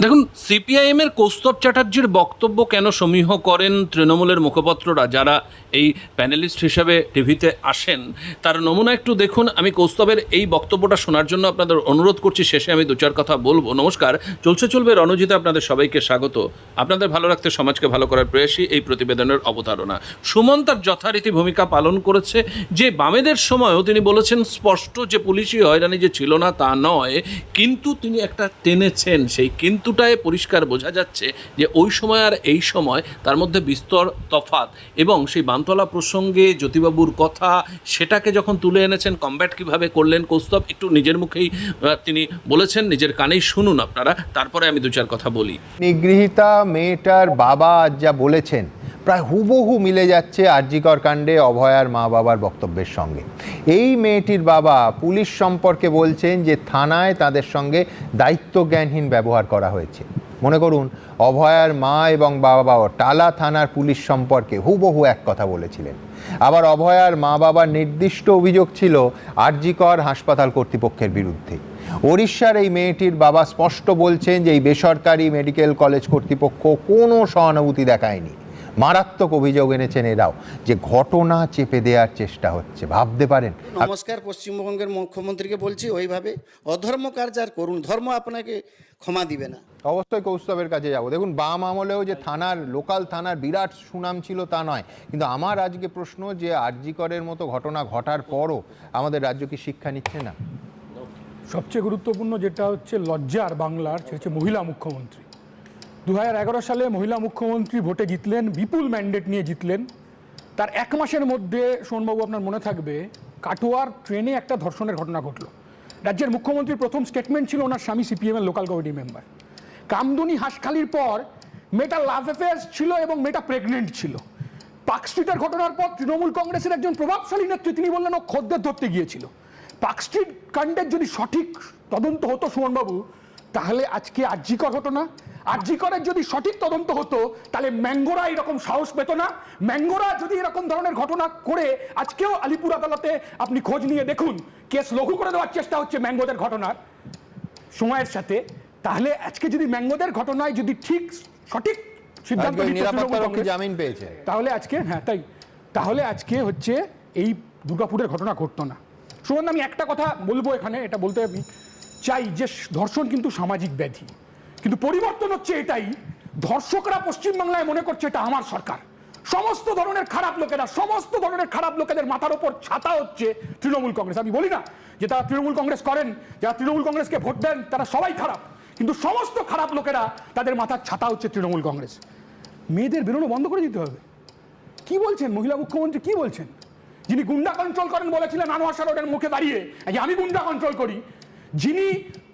দেখুন সিপিআইএম এর কৌস্তব চ্যাটার্জির বক্তব্য কেন সমীহ করেন তৃণমূলের মুখপাত্ররা যারা এই প্যানেলিস্ট হিসেবে টিভিতে আসেন? তার নমুনা একটু দেখুন। আমি কৌস্তবের এই বক্তব্যটা শোনার জন্য আপনাদের অনুরোধ করছি। শেষে আমি দু চার কথা বলব। নমস্কার। চলছে চলবে রণজিতে আপনাদের সবাইকে স্বাগত। আপনাদের ভালো রাখতে, সমাজকে ভালো করার প্রয়াসই এই প্রতিবেদনের অবতারণা। সুমন তার যথারীতি ভূমিকা পালন করেছে। যে বামেদের সময়ও তিনি বলেছেন, স্পষ্ট যে পুলিশি হয়রানি যে ছিল না তা নয়, কিন্তু তিনি একটা টেনেছেন সেই কিন্তুটায় পরিষ্কার বোঝা যাচ্ছে যে ওই সময় আর এই সময় তার মধ্যে বিস্তর তফাত এবং সেই বানতলা প্রসঙ্গে জ্যোতিবাবুর কথা সেটাকে যখন তুলে এনেছেন কমব্যাট কীভাবে করলেন কৌস্তব, একটু নিজের মুখেই তিনি বলেছেন, নিজের কানেই শুনুন আপনারা, তারপরে আমি দু চার কথা বলি। নিগৃহীতা মেয়েটার বাবা যা বলেছেন প্রায় হুবহু মিলে যাচ্ছে আরজিকর কাণ্ডে অভয়ার মা বাবার বক্তব্যের সঙ্গে। এই মেয়েটির বাবা পুলিশ সম্পর্কে বলছেন যে থানায় তাদের সঙ্গে দায়িত্বজ্ঞানহীন ব্যবহার করা হয়েছে। মনে করুন, অভয়ার মা এবং বাবাও টালা থানার পুলিশ সম্পর্কে হুবহু এক কথা বলেছিলেন। আবার অভয়ার মা বাবার নির্দিষ্ট অভিযোগ ছিল আরজিকর হাসপাতাল কর্তৃপক্ষের বিরুদ্ধে। ওড়িশার এই মেয়েটির বাবা স্পষ্ট বলছেন যে এই বেসরকারি মেডিকেল কলেজ কর্তৃপক্ষ কোনো সহানুভূতি দেখায়নি। মারাত্মক অভিযোগ এনেছেন এরাও যে ঘটনা চেপে দেওয়ার চেষ্টা হচ্ছে। ভাবতে পারেন। নমস্কার পশ্চিমবঙ্গের মুখ্যমন্ত্রীকে বলছি ওইভাবে অধর্ম কার্য আর করুন ধর্ম আপনাকে ক্ষমা দিবে না। অবশ্যই কৌস্তবের কাছে যাব। দেখুন বাম আমলেও যে থানার লোকাল থানার বিরাট সুনাম ছিল তা নয়। কিন্তু আমার আজকে প্রশ্ন যে আরজিকরের মতো ঘটনা ঘটার পরও আমাদের রাজ্য কি শিক্ষা নিচ্ছে না? সবচেয়ে গুরুত্বপূর্ণ যেটা হচ্ছে লজ্জার বাংলার সেটা হচ্ছে মহিলা মুখ্যমন্ত্রী। দু হাজার এগারো সালে মহিলা মুখ্যমন্ত্রী ভোটে জিতলেন, বিপুল ম্যান্ডেট নিয়ে জিতলেন। তার এক মাসের মধ্যে, সোনবাবু, আপনার মনে থাকবে, কাটোয়ার ট্রেনে একটা ধর্ষণের ঘটনা ঘটলো। রাজ্যের মুখ্যমন্ত্রীর প্রথম স্টেটমেন্ট ছিল ওনার স্বামী সিপিএম এর লোকাল কমিটি মেম্বার কামদুনি হাসখালির পর, মেয়েটা লাভ অ্যাফেয়ার্স ছিল এবং মেয়েটা প্রেগনেন্ট ছিল। পার্ক স্ট্রিটের ঘটনার পর, তৃণমূল কংগ্রেসের একজন প্রভাবশালী নেত্রী, তিনি বললেন, ও খদ্দের ধরতে গিয়েছিল। পার্ক স্ট্রিট কাণ্ডের যদি সঠিক তদন্ত হতো সুমনবাবু তাহলে আজকে আর্যিকর হতো না আর্যিকরের যদি সঠিক তদন্ত হতো তাহলে ম্যাঙ্গোরা এরকম সাহস পেত না। ম্যাঙ্গোরা যদি এরকম ধরনের ঘটনা করে আজকেও আলিপুর আদালতে আপনি খোঁজ নিয়ে দেখুন। কেস লঘু করে দেওয়ার চেষ্টা হচ্ছে ম্যাঙ্গোদের ঘটনার সময়ের সাথে। তাহলে আজকে যদি ম্যাঙ্গোদের ঘটনায় যদি ঠিক সঠিক সিদ্ধান্ত জামিন পেয়েছে। তাহলে আজকে হ্যাঁ তাই। তাহলে আজকে হচ্ছে এই দুর্গাপুরের ঘটনা ঘটতো না। সুমন আমি একটা কথা বলব এখানে এটা বলতে আমি চাই যে ধর্ষণ কিন্তু সামাজিক ব্যাধি। কিন্তু পরিবর্তন হচ্ছে এটাই। ধর্ষকরা পশ্চিমবাংলায় মনে করছে এটা আমার সরকার। সমস্ত ধরনের খারাপ লোকেরা, সমস্ত ধরনের খারাপ লোকেদের মাথার উপর ছাতা হচ্ছে তৃণমূল কংগ্রেস। আমি বলি না যে তারা তৃণমূল কংগ্রেস করেন, যারা তৃণমূল কংগ্রেসকে ভোট দেন, তারা সবাই খারাপ। কিন্তু সমস্ত খারাপ লোকেরা তাদের মাথার ছাতা হচ্ছে তৃণমূল কংগ্রেস। মেয়েদের বেরোনো বন্ধ করে দিতে হবে। কি বলছেন মহিলা মুখ্যমন্ত্রী? কি বলছেন? যিনি গুন্ডা কন্ট্রোল করেন বলেছিলেন আনোয়ার রোডের মুখে দাঁড়িয়ে, যে আমি গুন্ডা কন্ট্রোল করি যিনি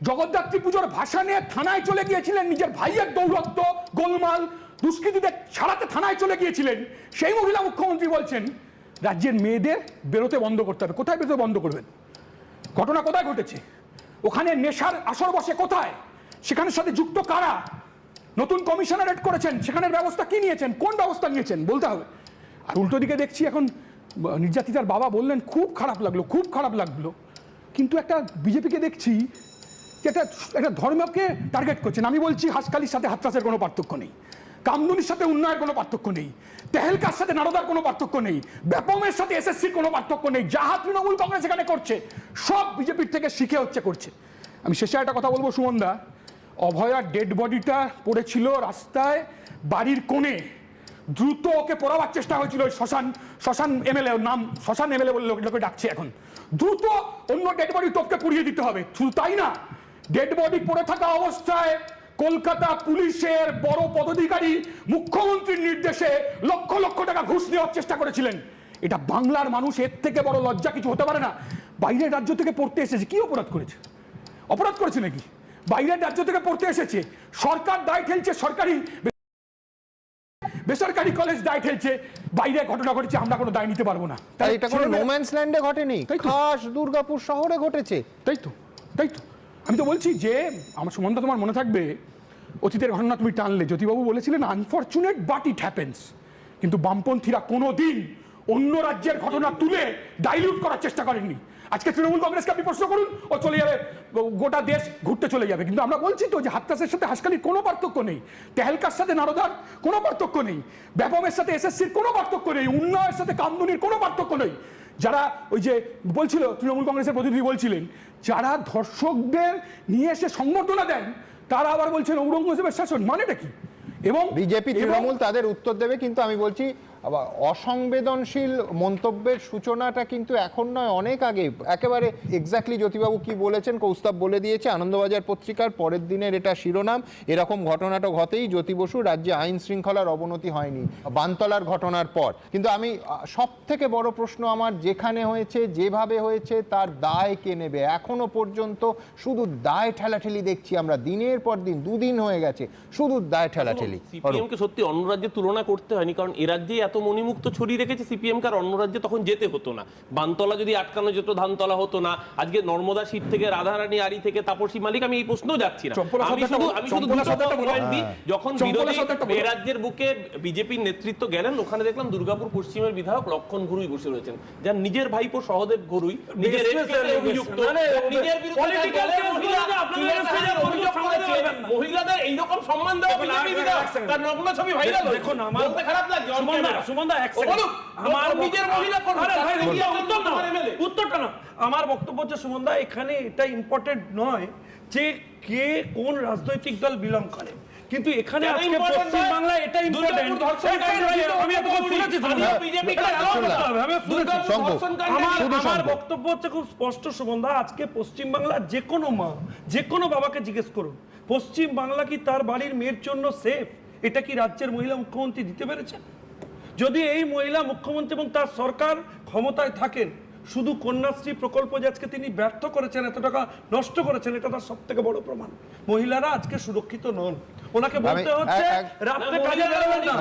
জগদ্ধাত্রী পুজোর ভাষা নিয়ে থানায় চলে গিয়েছিলেন, নিজের ভাইয়ের দৌরত্ব গোলমাল, দুষ্কৃতীদের ছাড়াতে থানায় চলে গিয়েছিলেন, সেই মহিলা মুখ্যমন্ত্রী বলছেন, রাজ্যের মেয়েদের বেরোতে বন্ধ করতে হবে। কোথায় বেরোতে বন্ধ করবেন? ঘটনা কোথায় ঘটেছে? ওখানে নেশার আসর বসে কোথায়? সেখানের সাথে যুক্ত কারা? নতুন কমিশনারেট করেছেন, সেখানের ব্যবস্থা কি নিয়েছেন? কোন ব্যবস্থা নিয়েছেন? বলতে হবে। আর উল্টো দিকে দেখছি এখন নির্যাতিতার বাবা বললেন, খুব খারাপ লাগল, খুব খারাপ লাগল। কিন্তু একটা বিজেপিকে দেখছি একটা একটা ধর্মকে টার্গেট করছেন আমি বলছি হাসকালির সাথে হাতরাসের কোনো পার্থক্য নেই। কামদুনির সাথে উন্নয়নের কোনো পার্থক্য নেই। তেহেলকার সাথে নারদার কোনো পার্থক্য নেই। ব্যাপমের সাথে এসএসসির কোনো পার্থক্য নেই। যাহা তৃণমূল কংগ্রেস এখানে করছে। সব বিজেপির থেকে শিখে হচ্ছে, করছে। আমি শেষে একটা কথা বলব, সুমনদা। অভয়ার ডেড বডিটা পড়েছিল রাস্তায়, বাড়ির কোণে। দ্রুত ওকে পড়াবার চেষ্টা হয়েছিল ওই শ্মশান শ্মশান এমএলএ নাম, শ্মশান এমএলএ বলে লোক- ডাকছে এখন। দ্রুত অন্য ডেড বডি টোপকে পুড়িয়ে দিতে হবে। শুধু তাই না? ডেড বডি পড়ে থাকা অবস্থায় কলকাতা পুলিশের বড় পদাধিকারী মুখ্যমন্ত্রীর নির্দেশে লক্ষ লক্ষ টাকা ঘুষ নেওয়ার চেষ্টা করেছিলেন। এটা বাংলার মানুষ, এর থেকে বড় লজ্জা কিছু হতে পারে না। বাইরের রাজ্য থেকে পড়তে এসেছে। কি অপরাধ করেছে? অপরাধ করেছে নাকি? বাইরের রাজ্য থেকে পড়তে এসেছে। সরকার দায় ঠেলছে সরকারি বেসরকারি কলেজ দায় ঠেলছে বাইরে ঘটনা ঘটেছে আমরা কোনো দায় নিতে পারব না। তাই এটা কোনো নোম্যান্স ল্যান্ডে ঘটেনি। তাই তো। খাস দুর্গাপুর শহরে ঘটেছে। তাই তো তাই তো। আমি তো বলছি যে আমার সুমন্ত তোমার মনে থাকবে অতীতের ঘটনা তুমি টানলে। জ্যোতিবাবু বলেছিলেন আনফর্চুনেট বাট ইট হ্যাপেন্স কিন্তু বামপন্থীরা কোনো দিন অন্য রাজ্যের ঘটনা তুলে ডাইলিউট করার চেষ্টা করেননি। আজকে তৃণমূল কংগ্রেসকে আপনি প্রশ্ন করুন ও চলে যাবে গোটা দেশ ঘুরতে চলে যাবে। কিন্তু আমরা বলছি তো যে হাততাসের সাথে হাসকালির কোনো পার্থক্য নেই তেহেলকার সাথে নারদার কোনো পার্থক্য নেই ব্যাপমের সাথে এসএসসির কোনো পার্থক্য নেই উন্নয়ের সাথে কামদুনির কোনো পার্থক্য নেই। যারা ওই যে বলছিল তৃণমূল কংগ্রেসের প্রতিনিধি বলছিলেন যারা ধর্ষকদের নিয়ে এসে সংবর্ধনা দেন তারা আবার বলছেন ঔরঙ্গজেবের শাসন মানেটা কি? এবং বিজেপি তৃণমূল তাদের উত্তর দেবে কিন্তু আমি বলছি অসংবেদনশীল মন্তব্যের সূচনাটা কিন্তু এখন নয়, অনেক আগে। একেবারে এক্স্যাক্টলি জ্যোতিবাবু কি বলেছেন, কৌস্তব বলে দিয়েছে, আনন্দবাজার পত্রিকার পরের দিনের এটা শিরোনাম। এরকম ঘটনাটা ঘটেই জ্যোতি বসু রাজ্যে আইন শৃঙ্খলার অবনতি হয়নি, বানতলার ঘটনার পর। কিন্তু আমি সব থেকে বড় প্রশ্ন আমার, যেখানে হয়েছে, যেভাবে হয়েছে, তার দায় কে নেবে? এখনও পর্যন্ত শুধু দায় ঠেলাঠেলি দেখছি আমরা। দিনের পর দিন, দুদিন হয়ে গেছে, শুধু দায় ঠেলাঠেলি। সত্যি অন্য রাজ্যে তুলনা করতে হয়নি, কারণ এ রাজ্যে এত মণিমুক্ত ছড়িয়ে রেখেছে সিপিএম কে আর অন্য রাজ্যে তখন যেতে হতো না। বানতলা যদি আটকানো যেত ধানতলা হতো না। আজকে নর্মদা সিট থেকে রাধারানী আড়ি থেকে তাপসী মালিক আমি এই প্রশ্নও যাচ্ছি না। আমি শুধু আমি শুধু দিই, যখন বিরোধী এ রাজ্যের বুকে বিজেপির নেতৃত্ব গেলেন ওখানে দেখলাম দুর্গাপুর পশ্চিমের বিধায়ক লক্ষণ ঘুরুই বসে রয়েছেন। যার নিজের ভাইপো সহদেব ঘুরুই নিজের অভিযুক্ত নিজের। মহিলাদের এইরকম সম্মান দেওয়া বিজেপি বিধায়ক তার নগ্ন ছবি ভাইরাল দেখুন, আমার- খারাপ লাগছে আমার বক্তব্য- হচ্ছে সুমন দা এখানে এটা ইম্পর্টেন্ট নয় যে কে কোন রাজনৈতিক দল বিলং করে। কিন্তু এখানে আজকে পশ্চিম নয়? এটা ইম্পর্টেন্ট আমি এতক্ষণ শুনেছি সুমন দা। আমিও বিজেপি এটা কাজ আমার বক্তব্য হচ্ছে খুব স্পষ্ট সুমন্দা আজকে পশ্চিম বাংলার যে কোনো মা যে কোনো বাবাকে জিজ্ঞেস করুন। পশ্চিম বাংলা কি তার বাড়ির মেয়ের জন্য সেফ এটা কি রাজ্যের মহিলা মুখ্যমন্ত্রী দিতে পেরেছেন? যদি এই মহিলা মুখ্যমন্ত্রী এবং তার সরকার ক্ষমতায় থাকেন, শুধু কন্যাশ্রী প্রকল্প যে আজকে তিনি ব্যর্থ করেছেন, এত টাকা নষ্ট করেছেন, এটা তার সব থেকে বড় প্রমাণ। মহিলারা আজকে সুরক্ষিত নন। ওনাকে বলতে হচ্ছে না, কাজে বেরোবেন না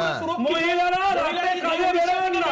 মহিলারা মহিলারা কাজে বেরোবেন না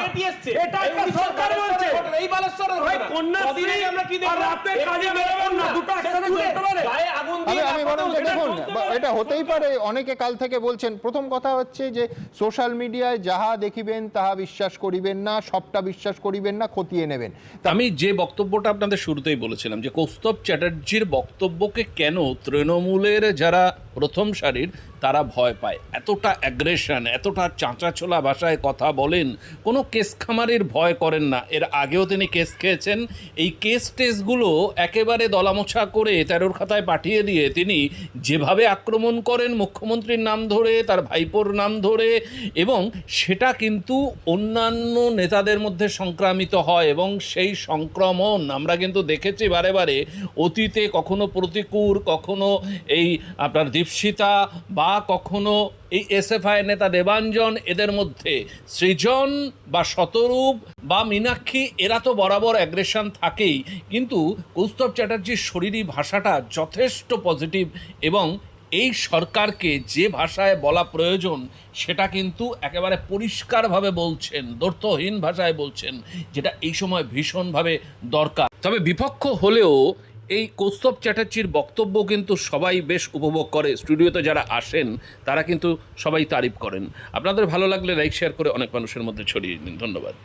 এটা একটা সরকার বলছে এই বালেশ্বরের ভাই। কন্যাশ্রী আমরা কি দেখলাম? রাতে কাজে বেরোবেন না, দুটো একসাথে পারে? গায়ে আগুন দিয়ে আমি বরং দেখুন। এটা হতেই পারে অনেকে কাল থেকে বলছেন প্রথম কথা হচ্ছে যে সোশ্যাল মিডিয়ায় যাহা দেখিবেন তাহা বিশ্বাস করিবেন না সবটা বিশ্বাস করিবেন না খতিয়ে নেবেন আমি যে বক্তব্যটা আপনাদের শুরুতেই বলেছিলাম যে কৌস্তব চ্যাটার্জির বক্তব্যকে কেন তৃণমূলের যারা প্রথম সারির তারা ভয় পায়। এতটা অ্যাগ্রেশন এতটা চাঁচাছোলা ভাষায় কথা বলেন, কোনো কেস খামারির ভয় করেন না। এর আগেও তিনি কেস খেয়েছেন। এই কেস টেসগুলো একেবারে দলামোছা করে তেরোর খাতায় পাঠিয়ে দিয়ে তিনি যেভাবে আক্রমণ করেন, মুখ্যমন্ত্রীর নাম ধরে, তার ভাইপোর নাম ধরে, এবং সেটা কিন্তু অন্যান্য নেতাদের মধ্যে সংক্রামিত হয়, এবং সেই সংক্রমণ আমরা কিন্তু দেখেছি বারে বারে অতীতে কখনো প্রতিকূর, কখনো এই আপনার দীপশিতা বা কখনো এই এসএফআই নেতা দেবাঞ্জন, এদের মধ্যে সৃজন বা শতরূপ বা মীনাক্ষী, এরা তো বরাবর অ্যাগ্রেশন থাকেই। কিন্তু কৌস্তব চ্যাটার্জির শরীরী ভাষাটা যথেষ্ট পজিটিভ এবং এই সরকারকে যে ভাষায় বলা প্রয়োজন, সেটা কিন্তু একেবারে পরিষ্কারভাবে বলছেন দর্থহীন ভাষায় বলছেন, যেটা এই সময় ভীষণভাবে দরকার। তবে বিপক্ষ হলেও এই কৌস্তব চ্যাটার্জির বক্তব্য কিন্তু সবাই বেশ উপভোগ করে। স্টুডিওতে যারা আসেন, তারা কিন্তু সবাই তারিফ করেন। আপনাদের ভালো লাগলে লাইক শেয়ার করে অনেক মানুষের মধ্যে ছড়িয়ে দিন। ধন্যবাদ।